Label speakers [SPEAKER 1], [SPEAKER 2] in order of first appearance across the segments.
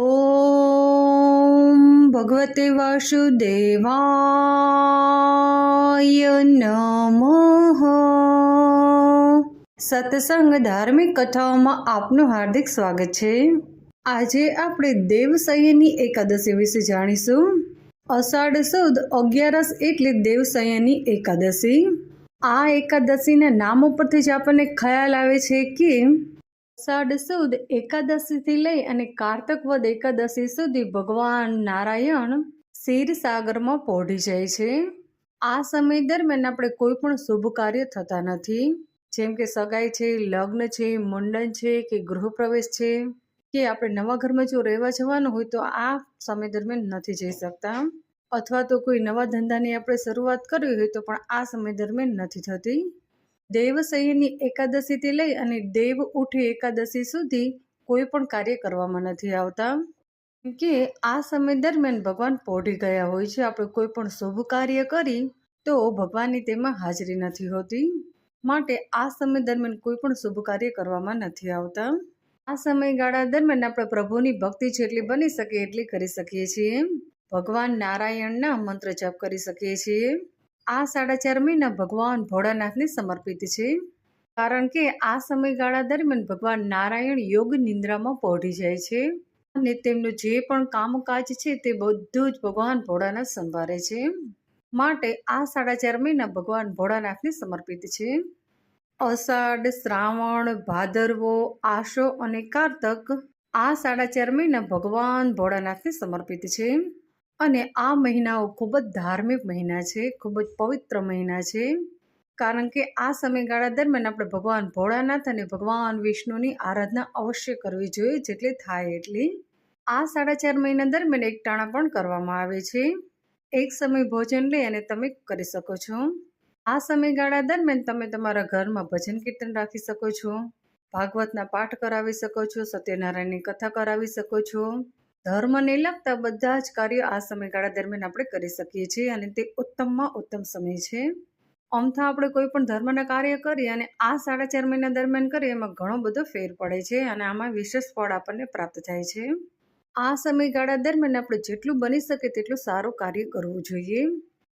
[SPEAKER 1] ઓમ ભગવતે વાસુદેવાય નમઃ સત્સંગ ધાર્મિક કથાઓમાં આપનું હાર્દિક સ્વાગત છે. આજે આપણે દેવસયની એકાદશી વિશે જાણીશું. અષાઢ સુદ અગિયારસ એટલે દેવસયની એકાદશી. આ એકાદશીના નામ ઉપરથી જ આપણને ખ્યાલ આવે છે કે અષાઢ સુદ એકાદશીથી લઈ અને કાર્તક વદ એકાદશી સુધી ભગવાન નારાયણ શીર સાગરમાં પોઢી જાય છે. આ સમય દરમિયાન આપણે કોઈ પણ શુભ કાર્ય થતા નથી. જેમ કે સગાઈ છે, લગ્ન છે, મુંડન છે કે ગૃહપ્રવેશ છે. કે આપણે નવા ઘરમાં જો રહેવા જવાનું હોય તો આ સમય દરમિયાન નથી જઈ શકતા. અથવા તો કોઈ નવા ધંધાની આપણે શરૂઆત કરવી હોય તો પણ આ સમય દરમિયાન નથી થતી. દેવસયની એકાદશીથી લઈ અને દેવ ઉઠી એકાદશી સુધી કોઈ પણ કાર્ય કરવામાં નથી આવતા. કે આ સમય દરમિયાન ભગવાન પોઢી ગયા હોય છે, આપણે કોઈ પણ શુભ કાર્ય કરી, તો ભગવાનની તેમાં હાજરી નથી હોતી. માટે આ સમય દરમિયાન કોઈ પણ શુભ કાર્ય કરવામાં નથી આવતા. આ સમયગાળા દરમિયાન આપણે પ્રભુની ભક્તિ જેટલી બની શકે એટલી કરી શકીએ છીએ. ભગવાન નારાયણના મંત્ર જપ કરી શકીએ છીએ. આ સાડા ચાર મહિના ભગવાન ભોળાનાથને સમર્પિત છે. કારણ કે આ સમયગાળા દરમિયાન ભગવાન નારાયણ યોગ નિંદ્રામાં પહોંચી જાય છે અને તેમનું જે પણ કામકાજ છે તે બધું જ ભગવાન ભોળાનાથ સંભાળે છે. માટે આ સાડા ચાર મહિના ભગવાન ભોળાનાથને સમર્પિત છે. અષાઢ, શ્રાવણ, ભાદરવો આશો અને કારતક આ સાડા ચાર મહિના ભગવાન ભોળાનાથને સમર્પિત છે. અને આ મહિનાઓ ખૂબ જ ધાર્મિક મહિના છે, ખૂબ જ પવિત્ર મહિના છે. કારણ કે આ સમયગાળા દરમિયાન આપણે ભગવાન ભોળાનાથ અને ભગવાન વિષ્ણુની આરાધના અવશ્ય કરવી જોઈએ જેટલી થાય એટલી. આ સાડા ચાર મહિના દરમિયાન એક ટાણા પણ કરવામાં આવે છે. એક સમય ભોજન લઈ અને તમે કરી શકો છો. આ સમયગાળા દરમિયાન તમે તમારા ઘરમાં ભજન કીર્તન રાખી શકો છો, ભાગવતના પાઠ કરાવી શકો છો, સત્યનારાયણની કથા કરાવી શકો છો. ધર્મને લગતા બધા જ કાર્યો આ સમયગાળા દરમિયાન આપણે કરી શકીએ છીએ અને તે ઉત્તમમાં ઉત્તમ સમય છે. અમથા આપણે કોઈ પણ ધર્મના કાર્ય કરીએ અને આ સાડા ચાર મહિના દરમિયાન કરીએ એમાં ઘણો બધો ફેર પડે છે અને આમાં વિશેષ ફળ આપણને પ્રાપ્ત થાય છે. આ સમયગાળા દરમિયાન આપણે જેટલું બની શકે તેટલું સારું કાર્ય કરવું જોઈએ.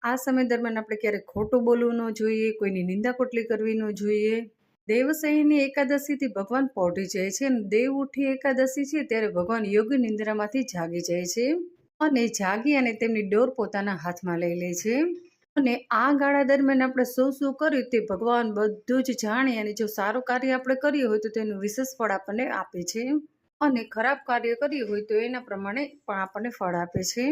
[SPEAKER 1] આ સમય દરમિયાન આપણે ક્યારેક ખોટું બોલવું ન જોઈએ, કોઈની નિંદા કોટલી કરવી ન જોઈએ. દેવસહીની એકાદશીથી ભગવાન પહોંચી જાય છે અને દેવ ઉઠી એકાદશી છે ત્યારે ભગવાન યોગ નિંદ્રામાંથી જાગી જાય છે અને જાગી અને તેમની ડોર પોતાના હાથમાં લઈ લે છે. અને આ ગાળા દરમિયાન આપણે શું શું કર્યું તે ભગવાન બધું જ જાણે અને જો સારું કાર્ય આપણે કર્યું હોય તો તેનું વિશેષ ફળ આપણને આપે છે. અને ખરાબ કાર્ય કર્યું હોય તો એના પ્રમાણે પણ આપણને ફળ આપે છે.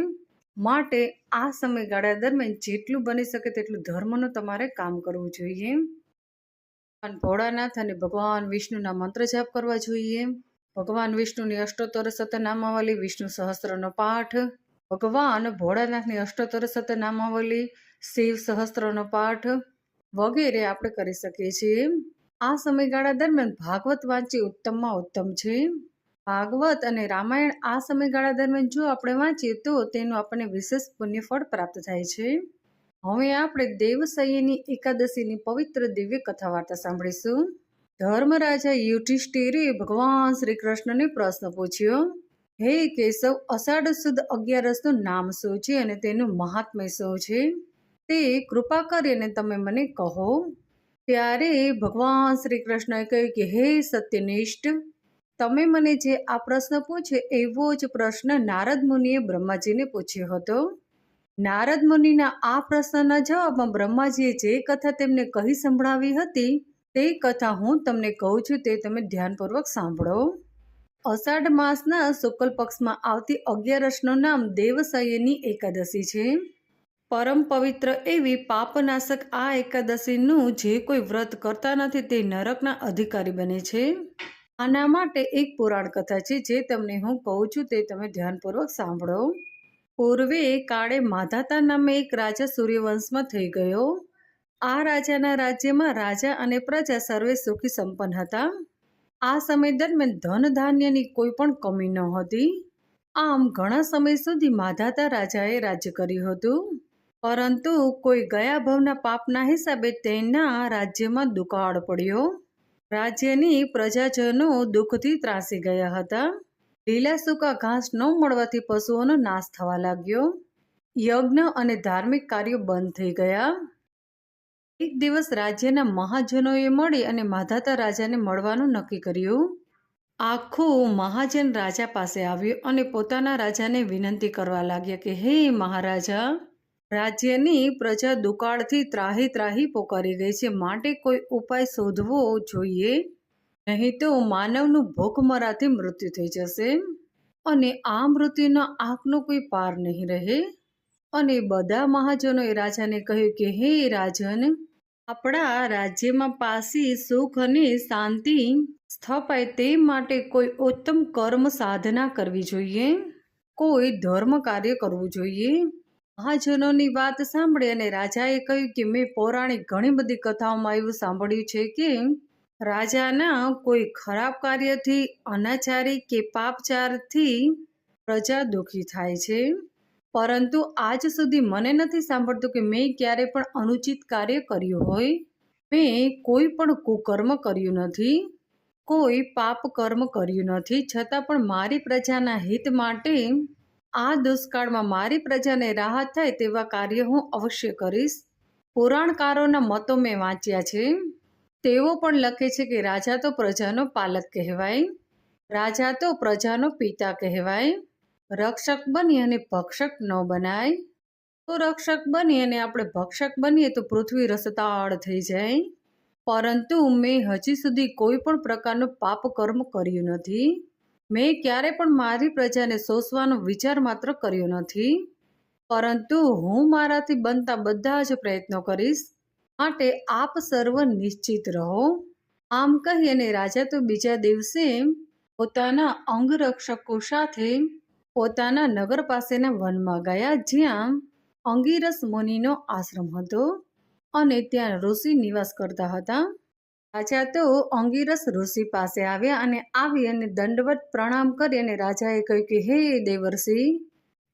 [SPEAKER 1] માટે આ સમયગાળા દરમિયાન જેટલું બની શકે તેટલું ધર્મનું તમારે કામ કરવું જોઈએ. ભગવાન ભોળાનાથ અને ભગવાન વિષ્ણુના મંત્ર જાપ કરવા જોઈએ. ભગવાન વિષ્ણુની અષ્ટોત્તર સતનામાવલી, વિષ્ણુ સહસ્ત્રનો પાઠ. ભગવાન ભોળાનાથની અષ્ટોત્તર સતનામાવલી, શિવ સહસ્ત્રનો પાઠ વગેરે આપણે કરી શકીએ છીએ. આ સમયગાળા દરમિયાન ભાગવત વાંચી ઉત્તમમાં ઉત્તમ છે. ભાગવત અને રામાયણ આ સમયગાળા દરમિયાન જો આપણે વાંચીએ તો તેનું આપણને વિશેષ પુણ્યફળ પ્રાપ્ત થાય છે. હવે આપણે દેવસયની એકાદશીની પવિત્ર દિવ્ય કથા વાર્તા સાંભળીશું. ધર્મરાજા યુધિષ્ઠિરે ભગવાન શ્રી કૃષ્ણને પ્રશ્ન પૂછ્યો, હે કેશવ, અષાઢ સુદ અગિયારસનું નામ શું છે અને તેનું મહાત્મ્ય શું છે? તે કૃપા કરીને તમે મને કહો. ત્યારે ભગવાન શ્રી કૃષ્ણએ કહ્યું કે, હે સત્યનિષ્ઠ, તમે મને જે આ પ્રશ્ન પૂછ્યો એવો જ પ્રશ્ન નારદ મુનિએ બ્રહ્માજીને પૂછ્યો હતો. નારદ મુનિના આ પ્રશ્નના જવાબમાં બ્રહ્માજીએ જે કથા તેમને કહી સંભળાવી હતી, તે કથા હું તમને કહું છું, તે તમે ધ્યાનપૂર્વક સાંભળો. અષાઢ માસના શુક્લ પક્ષમાં આવતી અગિયારસનું નામ દેવસયની એકાદશી છે. પરમ પવિત્ર એવી પાપનાશક આ એકાદશીનું જે કોઈ વ્રત કરતા નથી, તે નરકના અધિકારી બને છે. આના માટે એક પુરાણ કથા છે, જે તમને હું કહું છું, તે તમે ધ્યાનપૂર્વક સાંભળો. પૂર્વે કાળે માધાતા નામે એક રાજા સૂર્યવંશમાં થઈ ગયો. આ રાજાના રાજ્યમાં રાજા અને પ્રજા સર્વે સુખી સંપન્ન હતા. આ સમય દરમિયાન ધન ધાન્યની કોઈ પણ કમી ન હતી. આમ ઘણા સમય સુધી માધાતા રાજાએ રાજ્ય કર્યું હતું. પરંતુ કોઈ ગયા ભવના પાપના હિસાબે તેના રાજ્યમાં દુકાળ પડ્યો. રાજ્યની પ્રજાજનો દુઃખથી ત્રાસી ગયા હતા. લીલા સૂકા ઘાસ ન મળવાથી પશુઓનો નાશ થવા લાગ્યો. યજ્ઞ અને ધાર્મિક કાર્યો બંધ થઈ ગયા. એક દિવસ રાજ્યના મહાજનોએ મળી અને માધાતા રાજાને મળવાનું નક્કી કર્યું. આખું મહાજન રાજા પાસે આવ્યું અને પોતાના રાજાને વિનંતી કરવા લાગ્યા કે, હે મહારાજા, રાજ્યની પ્રજા દુકાળથી ત્રાહી ત્રાહી પોકારી ગઈ છે. માટે કોઈ ઉપાય શોધવો જોઈએ? નહીં તો માનવનું ભૂખમરાથી મૃત્યુ થઈ જશે. અને આ મૃત્યુના આંખનો કોઈ પાર નહીં રહે. અને બધા મહાજનોએ રાજાને કહ્યું કે, હે રાજન, આપણા રાજ્યમાં પાસી, સુખ અને શાંતિ સ્થપાય તે માટે કોઈ ઉત્તમ કર્મ સાધના કરવી જોઈએ. કોઈ ધર્મ કાર્ય કરવું જોઈએ. મહાજનોની વાત સાંભળી અને રાજાએ કહ્યું કે, મેં પૌરાણિક ઘણી બધી કથાઓમાં એવું સાંભળ્યું છે કે રાજાના કોઈ ખરાબ કાર્યથી, અનાચારી કે પાપચારથી પ્રજા દુઃખી થાય છે. પરંતુ આજ સુધી મને નથી સાંભળતું કે મેં ક્યારે પણ અનુચિત કાર્ય કર્યું હોય. મેં કોઈ પણ કુકર્મ કર્યું નથી. કોઈ પાપ કર્મ કર્યું નથી. છતાં પણ મારી પ્રજાના હિત માટે, આ દુષ્કાળમાં મારી પ્રજાને રાહત થાય તેવા કાર્ય હું અવશ્ય કરીશ. પુરાણકારોના મતો મેં વાંચ્યા છે. તેઓ પણ લખે છે કે રાજા તો પ્રજાનો પાલક કહેવાય, રાજા તો પ્રજાનો પિતા કહેવાય, રક્ષક બની અને ભક્ષક ન બનાય. તો રક્ષક બની અને આપણે ભક્ષક બનીએ તો પૃથ્વી રસતાળ થઈ જાય. પરંતુ મેં હજી સુધી કોઈ પણ પ્રકારનું પાપ કર્મ કર્યું નથી. મેં ક્યારે પણ મારી પ્રજાને શોષવાનો વિચાર માત્ર કર્યો નથી. પરંતુ હું મારાથી બનતા બધા જ પ્રયત્નો કરીશ. માટે આપ સર્વ નિશ્ચિત રહો. આમ કહી અને રાજા તો બીજા દિવસે પોતાના અંગરક્ષકો સાથે પોતાના નગર પાસેના વનમાં ગયા, જ્યાં અંગીરસ મુનિનો આશ્રમ હતો અને ત્યાં ઋષિ નિવાસ કરતા હતા. રાજા તો અંગીરસ ઋષિ પાસે આવ્યા અને આવી અને દંડવત પ્રણામ કરી અને રાજાએ કહ્યું કે, હે દેવર્ષિ,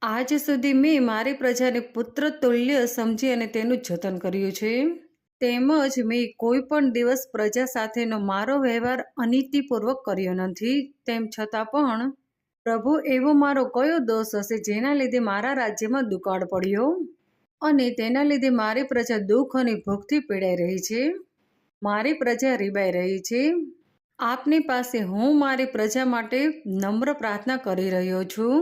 [SPEAKER 1] આજ સુધી મેં મારી પ્રજાને પુત્ર તુલ્ય સમજી અને તેનું જતન કર્યું છે. તેમજ મેં કોઈ પણ દિવસ પ્રજા સાથેનો મારો વ્યવહાર અનીતિપૂર્વક કર્યો નથી. તેમ છતાં પણ પ્રભુ એવો મારો કયો દોષ હશે જેના લીધે મારા રાજ્યમાં દુકાળ પડ્યો? અને તેના લીધે મારી પ્રજા દુઃખ અને ભૂખથી પીડાઈ રહી છે? મારી પ્રજા રીબાઈ રહી છે? આપની પાસે હું મારી પ્રજા માટે નમ્ર પ્રાર્થના કરી રહ્યો છું?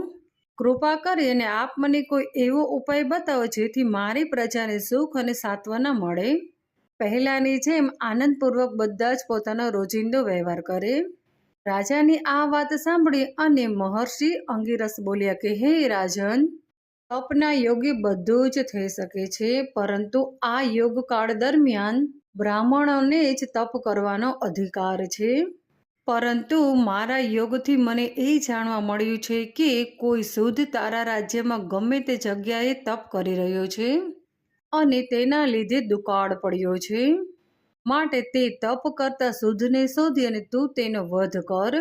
[SPEAKER 1] કૃપા કરી અને આપ મને કોઈ એવો ઉપાય બતાવો જેથી મારી પ્રજાને સુખ અને સાત્વના મળે? પહેલાંની જેમ આનંદપૂર્વક બધા જ પોતાનો રોજિંદો વ્યવહાર કરે. રાજાની આ વાત સાંભળી અને મહર્ષિ અંગીરસ બોલ્યા કે, હે રાજન તપના યોગે બધું જ થઈ શકે છે, પરંતુ આ યોગ કાળ દરમિયાન બ્રાહ્મણોને જ તપ કરવાનો અધિકાર છે. પરંતુ મારા યોગથી મને એ જાણવા મળ્યું છે કે કોઈ શુદ્ધ તારા રાજ્યમાં ગમે તે જગ્યાએ તપ કરી રહ્યો છે. અને તેના લીધે દુકાળ પડ્યો છે. માટે તે તપ કરતા શુદ્ધને શોધી અને તું તેનો વધ કર.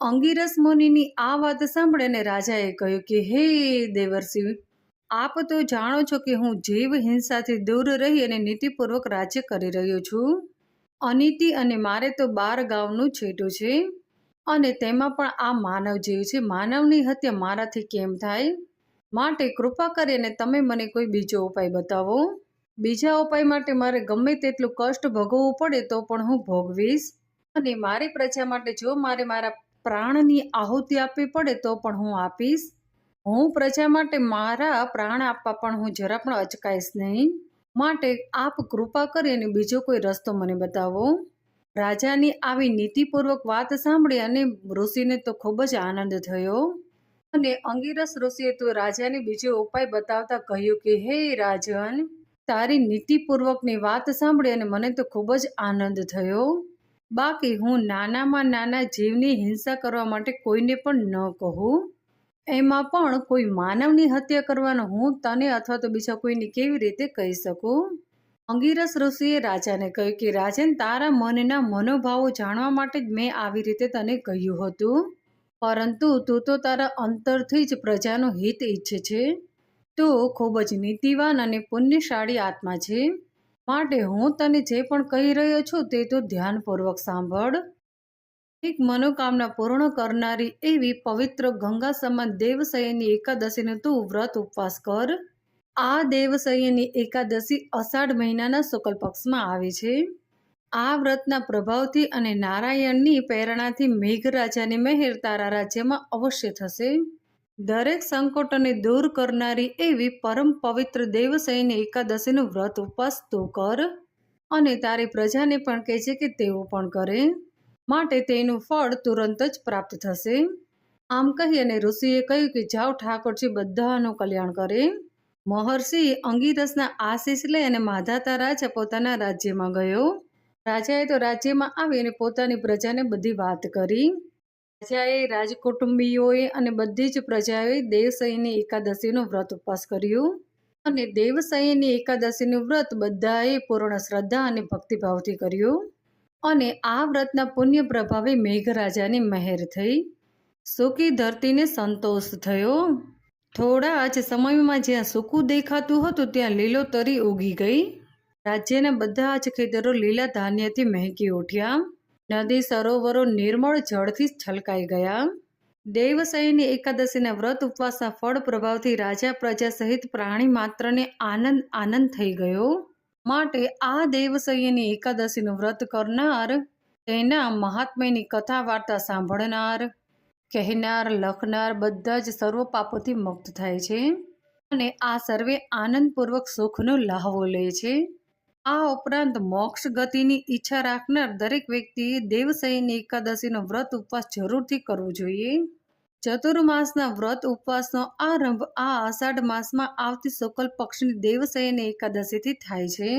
[SPEAKER 1] અંગીરસ મુનિની આ વાત સાંભળીને રાજાએ કહ્યું કે, હે દેવર્ષિ, આપ તો જાણો છો કે હું જીવ હિંસાથી દૂર રહી અને નીતિપૂર્વક રાજ્ય કરી રહ્યો છું. અનીતિ અને મારે તો બાર ગામનું છેટું છે. અને તેમાં પણ આ માનવ જીવ છે. માનવની હત્યા મારાથી કેમ થાય? માટે કૃપા કરીને તમે મને કોઈ બીજો ઉપાય બતાવો? બીજા ઉપાય માટે મારે ગમે તેટલું કષ્ટ ભોગવવું પડે તો પણ હું ભોગવીશ. અને મારી પ્રજા માટે જો મારે મારા પ્રાણની આહુતિ આપવી પડે તો પણ હું આપીશ. હું પ્રજા માટે મારા પ્રાણ આપવા પણ હું જરા પણ અચકાઈશ નહીં. માટે આપ કૃપા કરીને બીજો કોઈ રસ્તો મને બતાવો. રાજાની આવી નીતિપૂર્વક વાત સાંભળી અને ઋષિને તો ખૂબ જ આનંદ થયો. અને અંગીરસ ઋષિએ તો રાજાને બીજો ઉપાય બતાવતા કહ્યું કે, હે રાજન, તારી નીતિપૂર્વકની વાત સાંભળી અને મને તો ખૂબ જ આનંદ થયો. બાકી હું નાનામાં નાના જીવની હિંસા કરવા માટે કોઈને પણ ન કહું. એમાં પણ કોઈ માનવની હત્યા કરવાનો હું તને અથવા તો બીજા કોઈને કેવી રીતે કહી શકું? અંગીરસ ઋષિએ રાજાને કહ્યું કે, રાજન, તારા મનના મનોભાવો જાણવા માટે જ મેં આવી રીતે તને કહ્યું હતું. પરંતુ તું તો તારા અંતરથી જ પ્રજાનું હિત ઈચ્છે છે. તો ખૂબ જ નીતિવાન અને પુણ્યશાળી આત્મા છે. માટે હું તને જે પણ કહી રહ્યો છું તે તો ધ્યાનપૂર્વક સાંભળ. એક મનોકામના પૂર્ણ કરનારી એવી પવિત્ર ગંગા સમાન દેવસયની એકાદશીનું તું વ્રત ઉપવાસ કર. આ દેવસયની એકાદશી અષાઢ મહિનાના શુક્લ પક્ષમાં આવે છે. આ વ્રતના પ્રભાવથી અને નારાયણની પ્રેરણાથી મેઘરાજાની મહેર તારા રાજ્યમાં અવશ્ય થશે. દરેક સંકટોને દૂર કરનારી એવી પરમ પવિત્ર દેવસયની એકાદશીનું વ્રત ઉપવાસ તું કર અને તારી પ્રજાને પણ કહે છે કે તેઓ પણ કરે. માટે તેનું ફળ તુરંત જ પ્રાપ્ત થશે. આમ કહી અને ઋષિએ કહ્યું કે જાઓ ઠાકોરજી બધાનું કલ્યાણ કરે. મહર્ષિ અંગીરસના આશીષ લઈ અને માધાતા રાજા પોતાના રાજ્યમાં ગયો. રાજાએ તો રાજ્યમાં આવી અને પોતાની પ્રજાને બધી વાત કરી. રાજાએ રાજકુટુંબીઓએ અને બધી જ પ્રજાએ દેવસૈની એકાદશીનું વ્રત ઉપવાસ કર્યું અને દેવસૈની એકાદશીનું વ્રત બધાએ પૂર્ણ શ્રદ્ધા અને ભક્તિભાવથી કર્યું અને આ વ્રતના પુણ્ય પ્રભાવે મેઘરાજાની મહેર થઈ. સુકી ધરતીને સંતોષ થયો. થોડા જ સમયમાં જ્યાં સૂકું દેખાતું હતું ત્યાં લીલોતરી ઉગી ગઈ. રાજ્યના બધા જ ખેતરો લીલા ધાન્યથી મહેકી ઉઠ્યા. નદી સરોવરો નિર્મળ જળથી છલકાઈ ગયા. દેવસયની એકાદશીના વ્રત ઉપવાસના ફળ પ્રભાવથી રાજા પ્રજા સહિત પ્રાણી માત્રને આનંદ આનંદ થઈ ગયો. માટે આ દેવસયની એકાદશીનું વ્રત કરનાર, તેના મહાત્મ્યની કથા વાર્તા સાંભળનાર, કહેનાર, લખનાર બધા જ સર્વ પાપોથી મુક્ત થાય છે અને આ સર્વે આનંદપૂર્વક સુખનો લહાવો લે છે. આ ઉપરાંત મોક્ષ ગતિની ઈચ્છા રાખનાર દરેક વ્યક્તિએ દેવસયની એકાદશીનો વ્રત ઉપવાસ જરૂરથી કરવો જોઈએ. ચતુર્માસના વ્રત ઉપવાસનો આરંભ આ અષાઢ માસમાં આવતી શુક્લ પક્ષની દેવસયની એકાદશીથી થાય છે.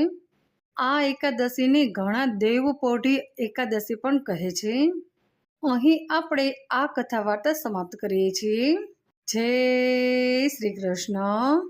[SPEAKER 1] આ એકાદશીને ઘણા દેવપોઢી એકાદશી પણ કહે છે. અહીં આપણે આ કથા વાર્તા સમાપ્ત કરીએ છીએ. જય શ્રી કૃષ્ણ.